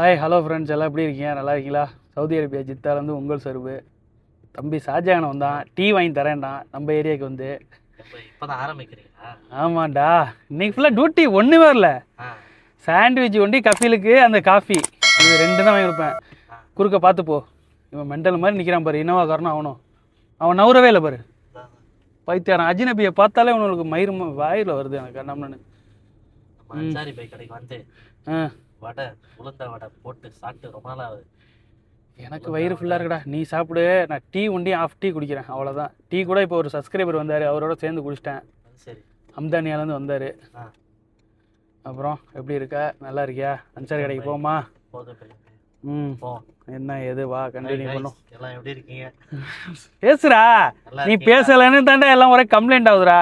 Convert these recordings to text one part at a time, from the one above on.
Hi hello friends எல்லாம் எப்படி இருக்கீங்க? நல்லா இருக்கீங்களா? சவுதி அரேபியா ஜித்தாலேருந்து உங்கள் சர்வு தம்பி ஷாஜகான் வந்தான். டீ வாங்கி தரேன்டான் நம்ம ஏரியாவுக்கு வந்து. இப்பதான் ஆரம்பிக்கிறீங்களா? ஆமாண்டா. இன்னைக்கு ஃபுல்லாக டியூட்டி ஒன்றுமே வரல. சாண்ட்விச் ஒண்டி கஃபீலுக்கு அந்த காஃபி இது ரெண்டு தான் வாங்கி கொடுப்பேன். குறுக்க பார்த்து போ. இவன் மெண்டல் மாதிரி நிற்கிறான் பாரு. இனோவா காரணம் அவனும். அவன் நவுறவே இல்லை பாரு. பைத்தியாரன் அஜினபியை பார்த்தாலே உனக்கு மயிறு வாயில் வருது எனக்கு. கண்ணம்னு நம்ம அஞ்சாரி பை கடைக்கு வந்து ஆ வடை உளுந்த வடை போட்டு சாப்பிட்டு ரொம்ப நாள் ஆகுது. எனக்கு வயிறு ஃபுல்லாக இருக்குடா. நீ சாப்பிடு. நான் டீ ஒண்டி ஆஃப் டீ குடிக்கிறேன். அவ்வளோதான் டீ கூட இப்போ ஒரு சப்ஸ்கிரைபர் வந்தார். அவரோட சேர்ந்து குடிச்சிட்டேன். சரி. அம்தானியாலேருந்து வந்தார். அப்புறம் எப்படி இருக்க? நல்லா இருக்கியா? அன்சாரி கடைக்கு போமா ம். என்ன எது வா கண்டினியூ பண்ணும் எல்லாம் எப்படி இருக்கீங்க? பேசுடா. நீ? பேசலன்னு தாண்டா எல்லாம் ஒரே கம்ப்ளைண்ட் ஆகுதுடா.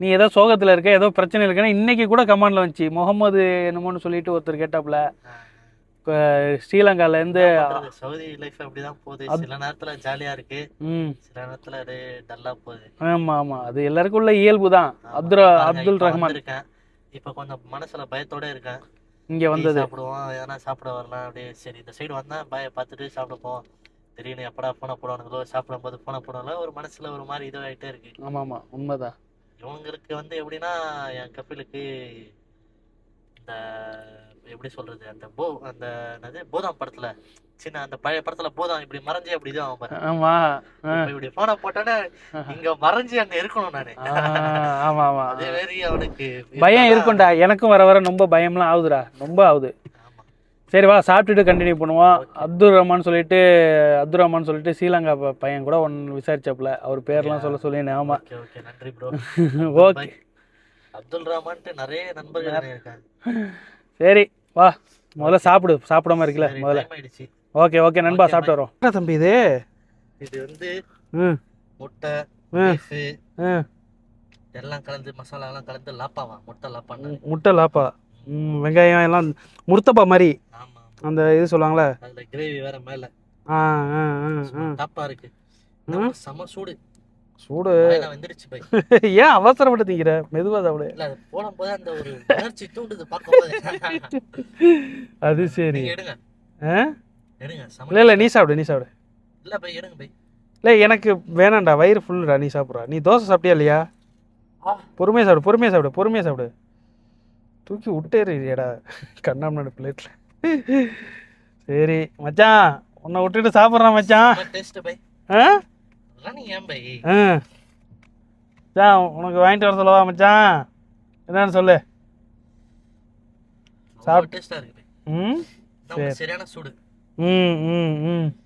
நீ ஏதோ சோகத்தில் இருக்க ஏதோ பிரச்சனை இருக்குன்னு இன்னைக்கு கூட கமாண்டில் வந்துச்சு. முகமது என்னமோன்னு சொல்லிட்டு ஒருத்தர் கேட்டாப்புல. ஸ்ரீலங்காலேருந்து என்ன பண்றது? சவுதி லைஃப் அப்படிதான் போகுது. சில நேரத்துல ஜாலியா இருக்கு. ம். சில நேரத்துல அப்படியே டல்லா போகுது. ஆமாம் ஆமாம் அது எல்லாருக்கும் உள்ள இயல்பு தான். ஆமா. அப்துல் அப்துல் ரஹ்மான். வந்திருக்கேன். இப்ப கொஞ்சம் மனசுல பயத்தோட இருக்கேன். இங்கே வந்தது. சாப்பிடுவோம் எதனா சாப்பிட வரலாம் அப்படியே சரி இந்த சைடு வந்தா பய பார்த்துட்டு சாப்பிடுப்போம். திடீர்னு எப்படா போன போடுவானுங்களோ சாப்பிடும் போது போன போடுவாங்களோ ஒரு மனசுல ஒரு மாதிரி இதுவாயிட்டே இருக்கு. ஆமாம் ஆமாம் உண்மைதான். இவங்களுக்கு வந்து எப்படின்னா என் கபிலுக்கு இந்த எப்படி சொல்றது அந்த போ அந்த என்னது போதாம் படத்துல சின்ன அந்த பழைய படத்துல போதாம் இப்படி மறைஞ்சு அப்படி அவன். ஆமாம் இப்ப இப்படி போன போட்டோன்னே இங்க மறைஞ்சு அங்க இருக்கணும் நானு. ஆமாம் ஆமாம் அதே மாதிரி அவனுக்கு. பயம் இருக்கும்டா. எனக்கும் வர வர ரொம்ப பயம்லாம் ஆகுதுடா. ரொம்ப ஆகுது. ஆமா. சரி வா சாப்பிட்டுட்டு கண்டினியூ பண்ணுவோம். அப்துல் ரஹ்மான் சொல்லிட்டு அப்துல் ரஹ்மான் சொல்லிட்டு ஸ்ரீலங்கா ப- பையன் கூட ஒன்று விசாரிச்சாப்புல. அவர் பேர்லாம் சொல்ல சொல்லி ஆமா ஓகே ஓகே நன்றி ப்ரோ ஓகே அப்துல் ரஹ்மான்ட்டு நிறைய நண்பர்கள் இருக்காங்க. சரி வா. முதல்ல சாப்பிடு. சாப்பிடாம இருக்குல்ல சரி, முதல்ல. ஓகே ஓகே நண்பா சாப்பிட்டு வரோம் என்ன தம்பி இது? இது வந்து ம். முட்டை ம். beef, ம். எல்லாம் கலந்து மசாலா எல்லாம் கலந்து லாப்பாவா? முட்டை லாப்பான்னு. முட்டை லாப்பா? வெங்காயம் எல்லாம் முர்த்தப்பா மாதிரி. அந்த இது சொல்லுவாங்களே? அதுல கிரேவி வேற மேல. ஆ ஆ டாப்பா இருக்கு. செம சூடு. சூடு. வந்துருச்சு பை ஏன் அவசரப்பட்டு திங்கிற? மெதுவாக சாப்பிடு. இல்ல அது போடும்போது அந்த ஒரு உணர்ச்சி தூண்டுது பார்க்கும்போது. அது சரி. எடுங்க. எடுங்க இல்லை இல்லை நீ சாப்பிடு நீ சாப்பிடு. இல்ல பை எடுங்க பை இல்லை எனக்கு வேணாம்டா வயிறு ஃபுல்லுடா நீ சாப்பிட்றா. நீ தோசை சாப்பிட்டியா இல்லையா. பொறுமையாக சாப்பிடு பொறுமையாக சாப்பிடு பொறுமையாக சாப்பிடு. தூக்கி விட்டேறியடா கண்ணாமனோட பிளேட்டில் சரி மச்சான் உன்னை விட்டுட்டு சாப்பிட்றான் மச்சான். ஆ? மச்சான் உனக்கு வாங்கிட்டு வர சொல்லவா மச்சான்? என்னன்னு சொல்லு. சாப்~ டேஸ்டா இருக்கு பை. ம்? சரியான சூடு. ம் ம் ம்.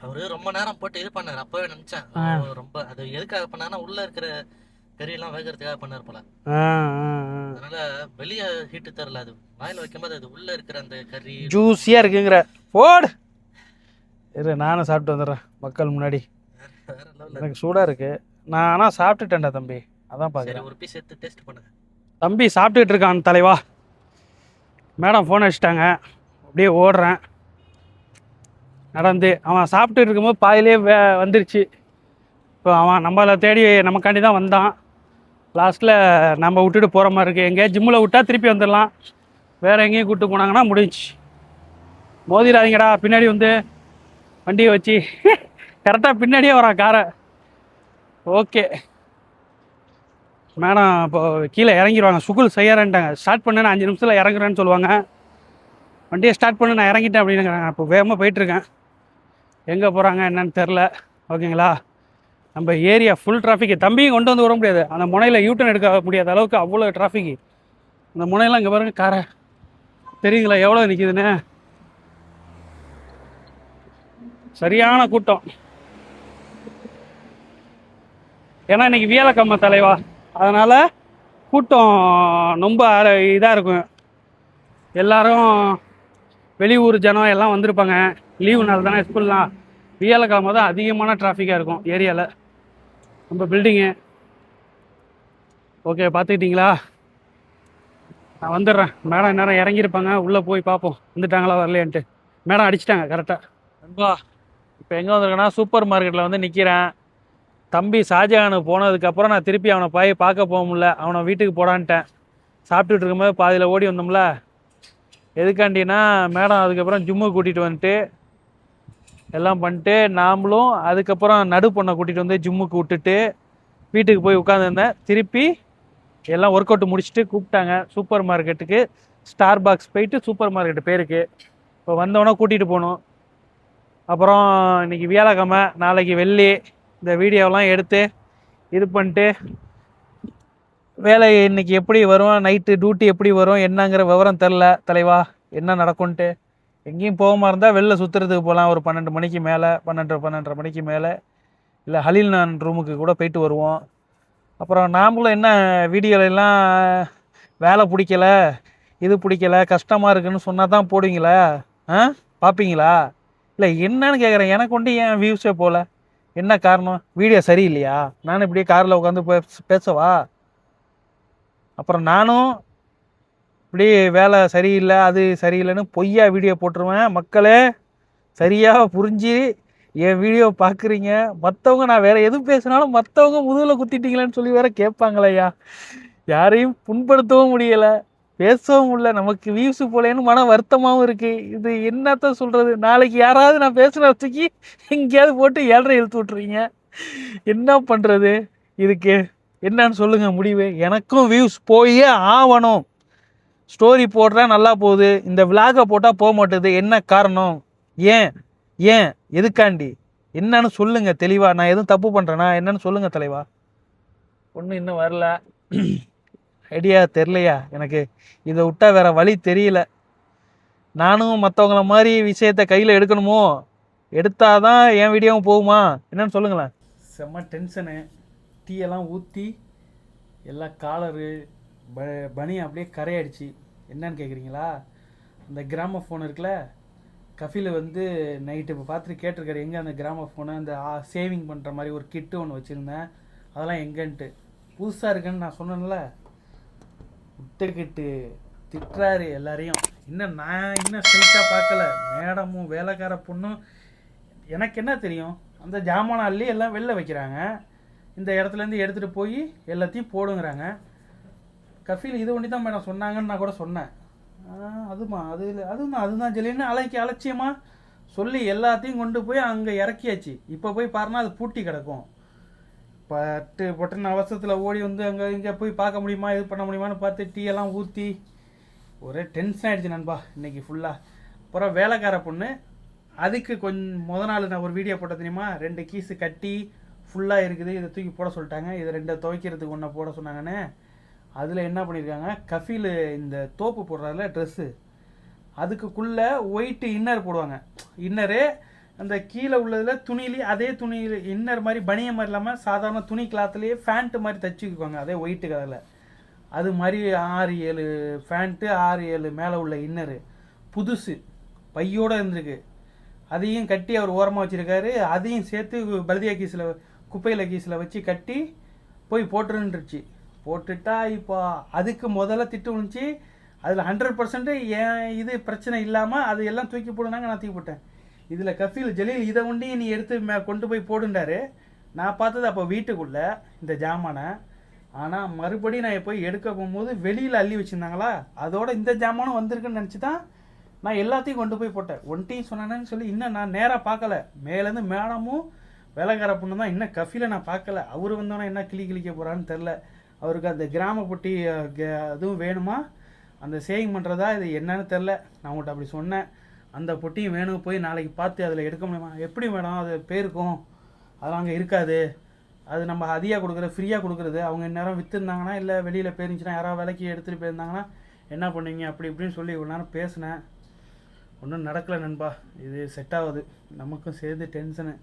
அவரு ரொம்ப நேரம் போட்டு இது பண்ணாரு. அப்பவே நினைச்சேன். ரொம்ப அது எதுக்காக பண்ணாருன்னா உள்ள இருக்கிற கறி எல்லாம் வேகறதுக்காக பண்ணாரு போல. அதனால வெளிய ஹீட்டு தரல அது. வாயில வைக்கும்போது அது உள்ள இருக்கிற அந்த கறி ஜூஸியாக இருக்குங்கிற. போடு. இரு நானும் சாப்பிட்டு வந்துடுறேன். மக்கள் முன்னாடி. எனக்கு சூடாக இருக்கு. நான் ஆனால் சாப்பிட்டுட்டேன்டா தம்பி. அதான். பார்க்குறேன் ஒரு பீஸ் எடுத்து டேஸ்ட் பண்ணுங்க. தம்பி சாப்பிட்டுட்டு இருக்கான் தலைவா. மேடம் ஃபோன் அடிச்சிட்டாங்க. அப்படியே ஓடுறேன். நடந்து. அவன் சாப்பிட்டுட்டு இருக்கும்போது பாதியிலே வே வந்துருச்சு. இப்போ அவன் நம்மளை தேடி நமக்காண்டி தான் வந்தான். லாஸ்ட்டில் நம்ம விட்டுட்டு போகிற மாதிரி இருக்குது எங்கேயா ஜிம்மில் விட்டா திருப்பி வந்துடலாம். வேறு எங்கேயும் கூப்பிட்டு போனாங்கன்னா முடிஞ்சுச்சு. மோதிராதீங்கடா. பின்னாடி வந்து வண்டியை வச்சு. கரெக்டாக பின்னாடியே வரான் காரை ஓகே மேடம் இப்போ கீழே இறங்கிடுவாங்க சுகுல் செய்யறேன்ட்டாங்க. ஸ்டார்ட் பண்ண நான் அஞ்சு நிமிஷத்தில் இறங்குறேன்னு சொல்லுவாங்க. வண்டியை ஸ்டார்ட் பண்ண நான் இறங்கிட்டேன் அப்படின்னுங்கிறாங்க. இப்போ வேகமாக போயிட்டுருக்கேன் எங்கே போகிறாங்க என்னன்னு தெரில ஓகேங்களா நம்ம ஏரியா ஃபுல் டிராஃபிக்கு தம்பியும் கொண்டு வந்து விட முடியாது. அந்த முனையில் யூட்டன் எடுக்க முடியாத அளவுக்கு அவ்வளோ டிராஃபிக்கு அந்த முனையெல்லாம் இங்கே பாருங்கள் காரை. தெரியுங்களா எவ்வளோ நிற்கிதுன்னு சரியான கூட்டம். ஏன்னா இன்னைக்கு வியலக்கம்ம தலைவா. அதனால் கூட்டம் ரொம்ப இதாக இருக்கும். எல்லாரும் வெளியூர் ஜனம் எல்லாம் வந்திருப்பாங்க. லீவு நாள் தானே ஸ்கூல்லாம் வியாழக்கிழமை தான் அதிகமான டிராஃபிக்காக இருக்கும் ஏரியாவில் நம்ம பில்டிங்கு ஓகே பார்த்துக்கிட்டிங்களா? நான் வந்துடுறேன். மேடம் நேரம் இறங்கியிருப்பாங்க. உள்ளே போய் பார்ப்போம். வந்துட்டாங்களா வரலையான்ட்டு. மேடம் அடிச்சிட்டாங்க கரெக்டாக நண்பா இப்போ எங்கே வந்திருக்கேன்னா சூப்பர் மார்க்கெட்டில் வந்து நிற்கிறேன் தம்பி ஷாஜகானுக்கு போனதுக்கப்புறம் நான் திருப்பி அவனை போய் பார்க்க போக முடியல. அவனை வீட்டுக்கு போடான்ட்டேன். சாப்பிட்டுட்டு இருக்கும்போது பாதியில் ஓடி வந்தோம்ல. எதுக்காண்டினா மேடம் அதுக்கப்புறம் ஜிம்முக்கு கூட்டிகிட்டு வந்துட்டு எல்லாம் பண்ணிட்டு நாமளும் அதுக்கப்புறம் நடு பொண்ணை கூட்டிகிட்டு வந்து ஜிம்முக்கு விட்டுட்டு வீட்டுக்கு போய் உட்காந்துருந்தேன் திருப்பி எல்லாம் ஒர்க் அவுட் முடிச்சுட்டு கூப்பிட்டாங்க சூப்பர் மார்க்கெட்டுக்கு ஸ்டார் பாக்ஸ் போயிட்டு சூப்பர் மார்க்கெட் பேருக்கு. இப்போ வந்தவொடனே கூட்டிகிட்டு போகணும் அப்புறம் இன்னைக்கு வியாழக்கிழமை நாளைக்கு வெள்ளி. இந்த வீடியோலாம் எடுத்து இது பண்ணிட்டு வேலை இன்னைக்கு எப்படி வரும்? நைட்டு டியூட்டி எப்படி வரும்? என்னங்கிற விவரம் தெரில தலைவா என்ன நடக்கும்ன்ட்டு. எங்கேயும் போகாம இருந்தால் வெளில சுற்றுறதுக்கு போகலாம் ஒரு பன்னெண்டு மணிக்கு மேலே பன்னெண்டு பன்னெண்டரை மணிக்கு மேலே. இல்லை ஹலில் நான் ரூமுக்கு கூட போயிட்டு வருவோம். அப்புறம் நாமளும் என்ன வீடியோலாம் எல்லாம் வேலை பிடிக்கல இது பிடிக்கல கஷ்டமாக இருக்குன்னு சொன்னால் தான் போடுவீங்களா? ஆ? பார்ப்பீங்களா இல்லை என்னன்னு கேட்குறேன் எனக்கு ஒண்டி ஏன் வியூஸே போகல என்ன காரணம்? வீடியோ சரியில்லையா? நானும் இப்படியே காரில் உட்காந்து பேசவா? அப்புறம் நானும் இப்படி வேலை சரியில்லை அது சரியில்லைன்னு பொய்யா வீடியோ போட்டுருவேன். மக்களே சரியாக புரிஞ்சு என் வீடியோ பார்க்குறீங்க மற்றவங்க நான் வேறு எது பேசினாலும் மற்றவங்க முதுகில் குத்திட்டீங்களேன்னு சொல்லி வேற கேட்பாங்களையா யாரையும் புண்படுத்தவும் முடியலை பேசவும் முடியல. நமக்கு வியூஸ் போலேன்னு மன வருத்தமாகவும் இருக்குது இது என்னத்த சொல்கிறது நாளைக்கு யாராவது நான் பேசுகிற வச்சுக்கி எங்கேயாவது போட்டு ஏழரை இழுத்து விட்றீங்க என்ன பண்ணுறது இதுக்கு என்னன்னு சொல்லுங்கள் முடிவு. எனக்கும் வியூஸ் போயே ஆகணும் ஸ்டோரி போடுறேன் நல்லா போகுது. இந்த விலாகை போட்டால் போக மாட்டேது என்ன காரணம்? ஏன்? ஏன்? எதுக்காண்டி? என்னன்னு சொல்லுங்க தெளிவா. நான் எதுவும் தப்பு பண்ணுறேன்னா என்னன்னு சொல்லுங்க தலைவா. ஒன்றும் இன்னும் வரல. ஐடியா தெரிலையா எனக்கு இதை விட்டால் வேற வழி தெரியல. நானும் மற்றவங்கள மாதிரி விஷயத்த கையில் எடுக்கணுமோ? எடுத்தால் தான் என் வீடியோவும் போகுமா? என்னன்னு சொல்லுங்களேன். செம்ம டென்ஷனு டீயெல்லாம் ஊற்றி எல்லா காலரு ப பனி அப்படியே கரையாயிடுச்சு. என்னன்னு கேட்குறீங்களா அந்த கிராம ஃபோன் இருக்குல்ல? கஃபில் வந்து நைட்டு இப்போ பார்த்துட்டு கேட்டிருக்காரு எங்கே அந்த கிராம ஃபோனு அந்த சேவிங் பண்ணுற மாதிரி ஒரு கிட்டு ஒன்று வச்சுருந்தேன். அதெல்லாம் எங்கன்ட்டு. புதுசாக இருக்குன்னு நான் சொன்னேன்ல. விட்டுக்கிட்டு திட்டுறாரு எல்லாரையும். இன்னும் நான் இன்னும் ஸ்ட்ரைட்டாக பார்க்கல மேடமும் வேலைக்கார பொண்ணும். எனக்கு என்ன தெரியும்? அந்த ஜாமான் அள்ளி எல்லாம் வெளில வைக்கிறாங்க. இந்த இடத்துலேருந்து எடுத்துகிட்டு போய் எல்லாத்தையும் போடுங்கிறாங்க. கஃபீல் இது ஒண்டி தான் மேடம் சொன்னாங்கன்னு நான் கூட சொன்னேன். அதுமா அது இல்லை அதுதான் அதுதான் ஜெலின்னு அலைக்கி அலட்சியமாக சொல்லி எல்லாத்தையும் கொண்டு போய் அங்கே இறக்கியாச்சு. இப்போ போய் பாருன்னா அது பூட்டி கிடக்கும். பட்டு பட்டுன அவசரத்தில் ஓடி வந்து அங்கே இங்கே போய் பார்க்க முடியுமா? இது பண்ண முடியுமான்னு பார்த்து டீ எல்லாம் ஊற்றி ஒரே டென்ஷன் ஆகிடுச்சு நண்பா இன்னைக்கு ஃபுல்லாக அப்புறம் வேலைக்கார பொண்ணு அதுக்கு கொஞ்சம் முத நாள் நான் ஒரு வீடியோ போட்ட தெரியுமா? ரெண்டு கீஸு கட்டி ஃபுல்லாக இருக்குது. இதை தூக்கி போட சொல்லிட்டாங்க. இதை ரெண்டை துவைக்கிறதுக்கு ஒன்றை போட சொன்னாங்கன்னு. அதில் என்ன பண்ணியிருக்காங்க கஃபீல் இந்த தோப்பு போடுறாருல ட்ரெஸ்ஸு அதுக்குள்ளே ஒயிட் இன்னர் போடுவாங்க. இன்னரு அந்த கீழே உள்ளதில் துணியிலேயே அதே துணியில் இன்னர் மாதிரி பனிய மாதிரி இல்லாமல் சாதாரண துணி கிளாத்துலேயே ஃபேண்ட்டு மாதிரி தச்சுக்குவாங்க அதே ஒயிட்டு கலரில் அது மாதிரி ஆறு ஏழு ஃபேண்ட்டு ஆறு ஏழு மேலே உள்ள இன்னரு புதுசு. பையோடு இருந்திருக்கு. அதையும் கட்டி அவர் ஓரமாக வச்சுருக்காரு. அதையும் சேர்த்து பலதியா கீஸில் குப்பையில் கீஸில் வச்சு கட்டி போய் போட்டுருந்துருச்சு. போட்டுட்டா இப்போ அதுக்கு முதல்ல திட்டு விழுந்துச்சு. அதில் ஹண்ட்ரட் பர்சன்ட்டு ஏன் இது பிரச்சனை இல்லாமல் அது எல்லாம் தூக்கி போடுனாங்க நான் தூக்கி போட்டேன். இதில் கஃபீல் ஜலீல் இதை ஒண்டி நீ எடுத்து மே கொண்டு போய் போடுண்டாரு நான் பார்த்தது அப்போ வீட்டுக்குள்ளே இந்த ஜாமானை. ஆனால் மறுபடியும் நான் போய் எடுக்க போகும்போது வெளியில் அள்ளி வச்சுருந்தாங்களா? அதோட இந்த ஜாமானும் வந்திருக்குன்னு நினச்சி தான் நான் எல்லாத்தையும் கொண்டு போய் போட்டேன். ஒன்ட்டையும் சொன்னானேன்னு சொல்லி இன்னும் நான் நேராக பார்க்கல. மேலேருந்து மேடமும் வேலைக்கார பொண்ணு தான் இன்னும் கஃபில நான் பார்க்கல. அவர் வந்தோன்னே என்ன கிளி கிளிக்க போகிறான்னு தெரில அவருக்கு அந்த கிராம பொட்டி அதுவும் வேணுமா? அந்த சேவிங் பண்ணுறதா இது என்னன்னு தெரில நான் உங்கள்கிட்ட அப்படி சொன்னேன். அந்த பொட்டியும் வேணும். போய் நாளைக்கு பார்த்து அதில் எடுக்க முடியுமா? எப்படி மேடம்? அது பேருக்கும். அதெல்லாம் அங்கே இருக்காது. அது நம்ம அதியாக கொடுக்குற ஃப்ரீயாக கொடுக்குறது. அவங்க இந்நேரம் விற்றுருந்தாங்கன்னா இல்லை வெளியில் போயிருந்துச்சுன்னா யாராவது விலைக்கு எடுத்துகிட்டு போயிருந்தாங்கன்னா என்ன பண்ணுவீங்க அப்படி இப்படின்னு சொல்லி இவ்வளோ நேரம் பேசினேன். ஒன்றும் நடக்கலை நண்பா. இது செட் ஆகுது. நமக்கும் சேர்ந்து டென்ஷனு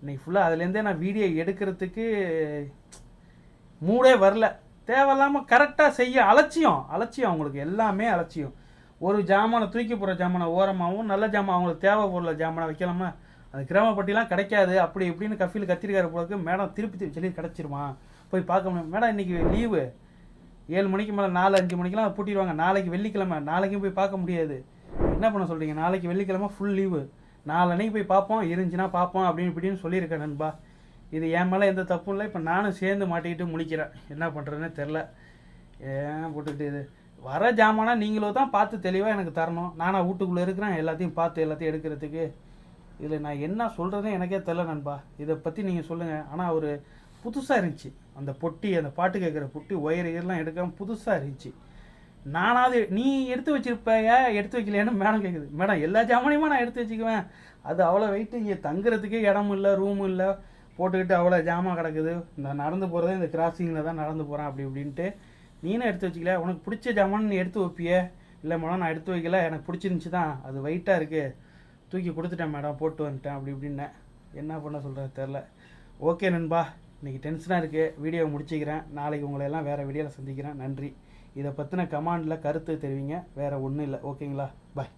இன்றைக்கி ஃபுல்லாக அதுலேருந்தே நான் வீடியோ எடுக்கிறதுக்கு மூடே வரல. தேவையில்லாமல் கரெக்டாக செய்ய அலட்சியம். அலட்சியம் அவங்களுக்கு. எல்லாமே அலட்சியம். ஒரு ஜாமானை தூக்கி போகிற ஜாமானை ஓரமாகவும் நல்ல ஜாமான் அவங்களுக்கு தேவை பொருள ஜாமானை வைக்கலாமா அது கிராமப்பட்டிலாம் கிடைக்காது. அப்படி இப்படின்னு கஃபீல் கத்திரிக்கார போகிறதுக்கு மேடம் திருப்பி திருப்பி சொல்லி கிடச்சிருமா? போய் பார்க்க முடியும். மேடம் இன்றைக்கி லீவு. ஏழு மணிக்கு மேலே நாலு அஞ்சு மணிக்கெலாம் பூட்டிடுவாங்க. நாளைக்கு வெள்ளிக்கிழமை. நாளைக்கும் போய் பார்க்க முடியாது. என்ன பண்ண சொல்கிறீங்க நாளைக்கு வெள்ளிக்கிழமை ஃபுல் லீவு நாளன்னைக்கு போய் பார்ப்போம். இருந்துச்சுன்னா பார்ப்போம். அப்படின்னு இப்படின்னு சொல்லியிருக்கேன் நண்பா. இது என் மேலே எந்த தப்பும் இல்லை. இப்போ நானும் சேர்ந்து மாட்டிக்கிட்டு முழிக்கிறேன். என்ன பண்ணுறதுன்னு தெரில ஏன் போட்டுக்கிட்டு இது? வர ஜாமானா நீங்களும் தான் பார்த்து தெளிவாக எனக்கு தரணும். நானாக வீட்டுக்குள்ளே இருக்கிறேன். எல்லாத்தையும் பார்த்து எல்லாத்தையும் எடுக்கிறதுக்கு. இதில் நான் என்ன சொல்கிறதே எனக்கே தெரில நண்பா. இதை பற்றி நீங்கள் சொல்லுங்கள் ஆனால் ஒரு புதுசாக இருந்துச்சு. அந்த பொட்டி அந்த பாட்டு கேட்குற பொட்டி ஒயர் இதெல்லாம் எடுக்காமல் புதுசாக இருந்துச்சு. நானாவது நீ எடுத்து வச்சிருப்பையா எடுத்து வைக்கலையான்னு மேடம் கேட்குது மேடம் எல்லா ஜாமானையுமா நான் எடுத்து வச்சுக்குவேன்? அது அவ்வளோ வெயிட்டு இங்கே தங்குறதுக்கே இடமும் இல்லை ரூமும் இல்லை. போட்டுக்கிட்டு அவ்வளோ ஜாமான் கிடக்குது. இந்த நடந்து போகிறதே இந்த கிராசிங்கில் தான் நடந்து போகிறேன் அப்படி இப்படின்ட்டு. நீனும் எடுத்து வச்சுக்கல உனக்கு பிடிச்ச ஜாமான் நீ எடுத்து வைப்பிய. இல்லை மேடம் நான் எடுத்து வைக்கல எனக்கு பிடிச்சிருந்துச்சி தான். அது வெயிட்டாக இருக்குது தூக்கி கொடுத்துட்டேன் மேடம் போட்டு வந்துட்டேன் அப்படி இப்படின்னேன் என்ன பண்ண சொல்கிறது தெரில. ஓகே நண்பா இன்றைக்கி டென்ஷனாக இருக்குது வீடியோவை முடிச்சுக்கிறேன். நாளைக்கு உங்களை எல்லாம் வேறு வீடியோவில் சந்திக்கிறேன். நன்றி. இதை பற்றின கமாண்டில் கருத்து தெரிவிங்க. வேறு ஒன்றும் இல்லை. ஓகேங்களா பாய்